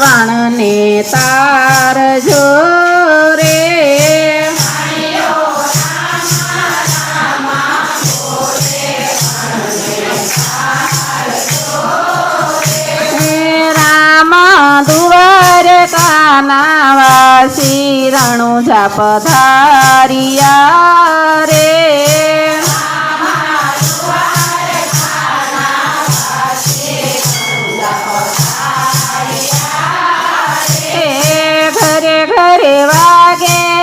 વાણને તારજો રે રામ દુવાર કાનાવાસી રણુ જાપ ધારિયા રે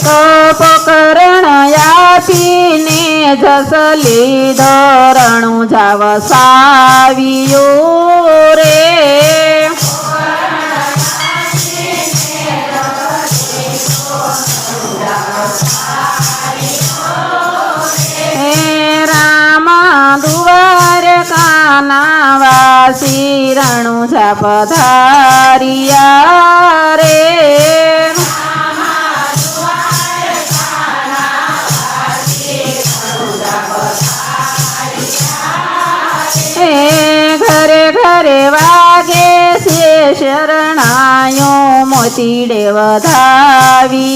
તો પકરણ આપીને જસલી લીધો રણુ જાવ સાવિયો રે. હે વાસી રણુ છાપ રે. ઘરે વાગે છે શરણાયો મોતીડે વધાવી